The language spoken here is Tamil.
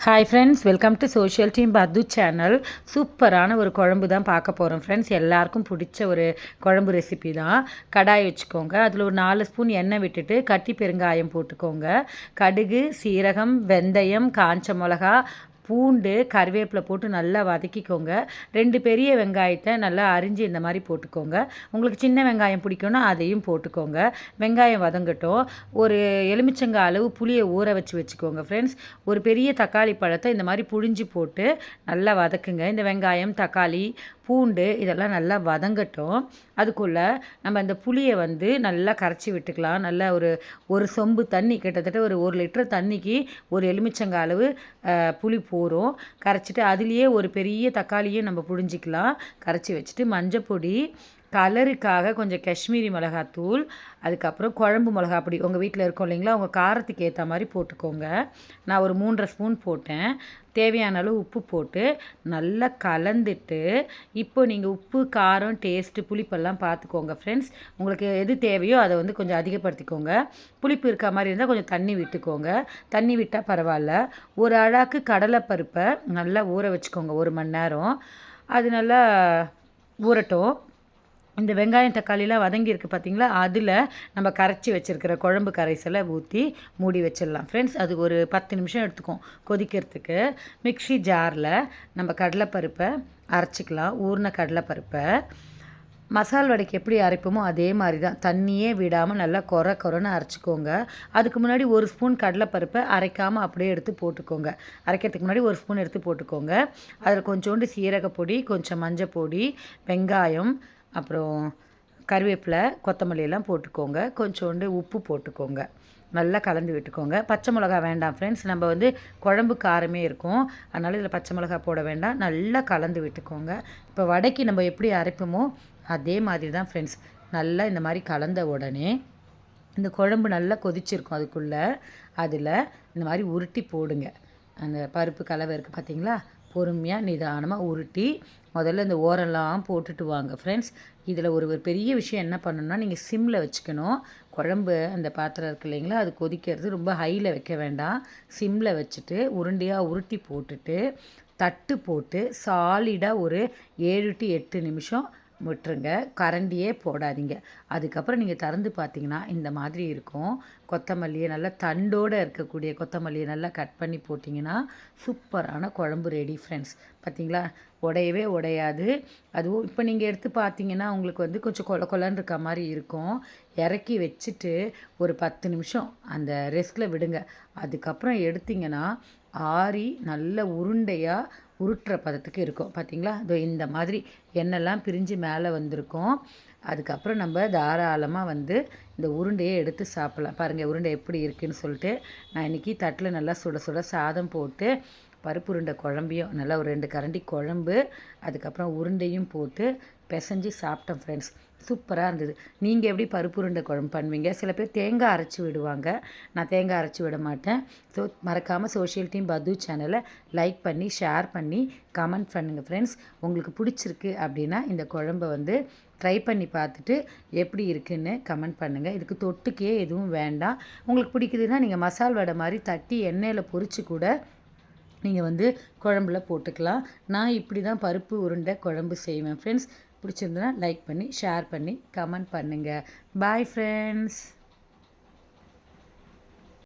Hi friends welcome to social team பத்து சேனல் சூப்பரான ஒரு குழம்பு தான் பார்க்க போகிறோம் ஃப்ரெண்ட்ஸ் எல்லாருக்கும் பிடிச்ச ஒரு குழம்பு ரெசிபி தான் கடாய் வச்சுக்கோங்க அதில் ஒரு நாலு ஸ்பூன் எண்ணெய் விட்டுட்டு கட்டி பெருங்காயம் போட்டுக்கோங்க கடுகு சீரகம் வெந்தயம் காஞ்ச மிளகா பூண்டு கருவேப்பிலை போட்டு நல்லா வதக்கிக்கோங்க. ரெண்டு பெரிய வெங்காயத்தை நல்லா அரிஞ்சு இந்த மாதிரி போட்டுக்கோங்க. உங்களுக்கு சின்ன வெங்காயம் பிடிக்கும்னா அதையும் போட்டுக்கோங்க. வெங்காயம் வதங்கட்டும். ஒரு எலுமிச்சங்காய் அளவு புளியை ஊற வச்சு வச்சுக்கோங்க ஃப்ரெண்ட்ஸ் ஒரு பெரிய தக்காளி பழத்தை இந்த மாதிரி புழிஞ்சு போட்டு நல்லா வதக்குங்க. இந்த வெங்காயம் தக்காளி பூண்டு இதெல்லாம் நல்லா வதங்கட்டும். அதுக்குள்ளே நம்ம இந்த புளியை வந்து நல்லா கரைச்சி விட்டுக்கலாம். நல்லா ஒரு ஒரு சொம்பு தண்ணி கிட்டத்தட்ட ஒரு ஒரு லிட்டர் தண்ணிக்கு ஒரு எலுமிச்சங்காய் அளவு புளி போகிறோம் கரைச்சிட்டு அதுலேயே ஒரு பெரிய தக்காளியும் நம்ம புழிஞ்சிக்கலாம். கரைச்சி வச்சுட்டு மஞ்சள் பொடி கலருக்காக கொஞ்சம் காஷ்மீரி மிளகாத்தூள் அதுக்கப்புறம் குழம்பு மிளகா அப்படி உங்கள் வீட்டில் இருக்கோம் இல்லைங்களா? உங்கள் காரத்துக்கு ஏற்ற மாதிரி போட்டுக்கோங்க. நான் ஒரு மூன்றரை ஸ்பூன் போட்டேன். தேவையான அளவு உப்பு போட்டு நல்லா கலந்துட்டு இப்போ நீங்கள் உப்பு காரம் டேஸ்ட்டு புளிப்பெல்லாம் பார்த்துக்கோங்க ஃப்ரெண்ட்ஸ் உங்களுக்கு எது தேவையோ அதை வந்து கொஞ்சம் அதிகப்படுத்திக்கோங்க. புளிப்பு இருக்க மாதிரி இருந்தால் கொஞ்சம் தண்ணி விட்டுக்கோங்க. தண்ணி விட்டால் பரவாயில்ல. ஒரு அழாக்கு கடலைப்பருப்பை நல்லா ஊற வச்சுக்கோங்க ஒரு மணி நேரம். அது நல்லா ஊறட்டும். இந்த வெங்காயம் தக்காளிலாம் வதங்கியிருக்கு பார்த்தீங்களா? அதில் நம்ம கரைச்சி வச்சுருக்கிற குழம்பு கரைசலை ஊற்றி மூடி வச்சிடலாம். ஃப்ரெண்ட்ஸ் அது ஒரு பத்து நிமிஷம் எடுத்துக்கும் கொதிக்கிறதுக்கு. மிக்சி ஜாரில் நம்ம கடலைப்பருப்பை அரைச்சிக்கலாம். ஊர்ன கடலைப்பருப்பை. மசால் வடைக்கு எப்படி அரைப்போமோ அதே மாதிரி தான் தண்ணியே விடாமல் நல்லா குறை குறைன்னு அரைச்சிக்கோங்க. அதுக்கு முன்னாடி ஒரு ஸ்பூன் கடலைப்பருப்பை அரைக்காமல் அப்படியே எடுத்து போட்டுக்கோங்க. அரைக்கிறதுக்கு முன்னாடி ஒரு ஸ்பூன் எடுத்து போட்டுக்கோங்க. அதில் கொஞ்சோண்டு சீரகப்பொடி கொஞ்சம் மஞ்சள் பொடி வெங்காயம் அப்புறம் கருவேப்பிலை கொத்தமல்லியெல்லாம் போட்டுக்கோங்க. கொஞ்சோண்டு உப்பு போட்டுக்கோங்க. நல்லா கலந்து விட்டுக்கோங்க. பச்சை மிளகா வேண்டாம் ஃப்ரெண்ட்ஸ் நம்ம வந்து குழம்பு காரமே இருக்கும். அதனால் இதில் பச்சை மிளகா போட வேண்டாம். நல்லா கலந்து விட்டுக்கோங்க. இப்போ வடைக்கு நம்ம எப்படி அரைப்போமோ அதே மாதிரி தான் ஃப்ரெண்ட்ஸ் நல்லா இந்த மாதிரி கலந்த உடனே இந்த குழம்பு நல்லா கொதிச்சிருக்கும் அதுக்குள்ளே. அதில் இந்த மாதிரி உருட்டி போடுங்க. அந்த பருப்பு கலவை இருக்குது பார்த்தீங்களா பொறுமையாக நிதானமாக உருட்டி முதல்ல இந்த ஓரெல்லாம் போட்டுட்டு வாங்க. ஃப்ரெண்ட்ஸ் இதில் ஒரு ஒரு பெரிய விஷயம் என்ன பண்ணணும்னா நீங்கள் சிம்மில் வச்சுக்கணும். குழம்பு அந்த பாத்திரம் இருக்கு இல்லைங்களா அது கொதிக்கிறது ரொம்ப ஹையில் வைக்க வேண்டாம். சிம்மில் வச்சுட்டு உருண்டையாக உருட்டி போட்டுட்டு தட்டு போட்டு சாலிடாக ஒரு ஏழு டு எட்டு நிமிஷம் விட்டுருங்க. கரண்டியே போடாதீங்க. அதுக்கப்புறம் நீங்கள் திறந்து பார்த்தீங்கன்னா இந்த மாதிரி இருக்கும். கொத்தமல்லியை நல்லா தண்டோடு இருக்கக்கூடிய கொத்தமல்லியை நல்லா கட் பண்ணி போட்டிங்கன்னா சூப்பரான குழம்பு ரெடி ஃப்ரெண்ட்ஸ் பார்த்தீங்களா? உடையவே உடையாது. அதுவும் இப்போ நீங்கள் எடுத்து பார்த்தீங்கன்னா உங்களுக்கு வந்து கொஞ்சம் கொல கொலன்னு இருக்க மாதிரி இருக்கும். இறக்கி வச்சுட்டு ஒரு பத்து நிமிஷம் அந்த ரெஸ்கில் விடுங்க. அதுக்கப்புறம் எடுத்திங்கன்னா ஆறி நல்ல உருண்டையாக உருட்டுற பதத்துக்கு இருக்கும். பார்த்திங்களா? இதோ இந்த மாதிரி எண்ணெய்லாம் பிரிஞ்சு மேலே வந்திருக்கும். அதுக்கப்புறம் நம்ம தாராளமாக வந்து இந்த உருண்டையை எடுத்து சாப்பிட்லாம். பாருங்கள் உருண்டை எப்படி இருக்குதுன்னு சொல்லிட்டு நான் இன்றைக்கி தட்டில் நல்லா சுட சுட சாதம் போட்டு பருப்பு உருண்டை குழம்பையும் நல்லா ஒரு ரெண்டு கரண்டி குழம்பு அதுக்கப்புறம் உருண்டையும் போட்டு பிசைஞ்சு சாப்பிட்டேன் ஃப்ரெண்ட்ஸ் சூப்பராக இருந்தது. நீங்கள் எப்படி பருப்பு உருண்டை குழம்பு பண்ணுவீங்க? சில பேர் தேங்காய் அரைச்சி விடுவாங்க. நான் தேங்காய் அரைச்சி விட மாட்டேன். ஸோ மறக்காமல் சோஷியல் டீம் பது சேனலை லைக் பண்ணி ஷேர் பண்ணி கமெண்ட் பண்ணுங்கள் ஃப்ரெண்ட்ஸ் உங்களுக்கு பிடிச்சிருக்கு அப்படின்னா இந்த குழம்பை வந்து ட்ரை பண்ணி பார்த்துட்டு எப்படி இருக்குன்னு கமெண்ட் பண்ணுங்கள் இதுக்கு தொட்டுக்கே எதுவும் வேண்டாம். உங்களுக்கு பிடிக்குதுன்னா நீங்கள் மசால் வடை மாதிரி தட்டி எண்ணெயில் பொறிச்சு கூட நீங்கள் வந்து குழம்புல போட்டுக்கலாம். நான் இப்படி தான் பருப்பு உருண்டை குழம்பு செய்வேன். ஃப்ரெண்ட்ஸ் பிடிச்சிருந்தனா லைக் பண்ணி ஷேர் பண்ணி கமெண்ட் பண்ணுங்கள் பாய் ஃப்ரெண்ட்ஸ்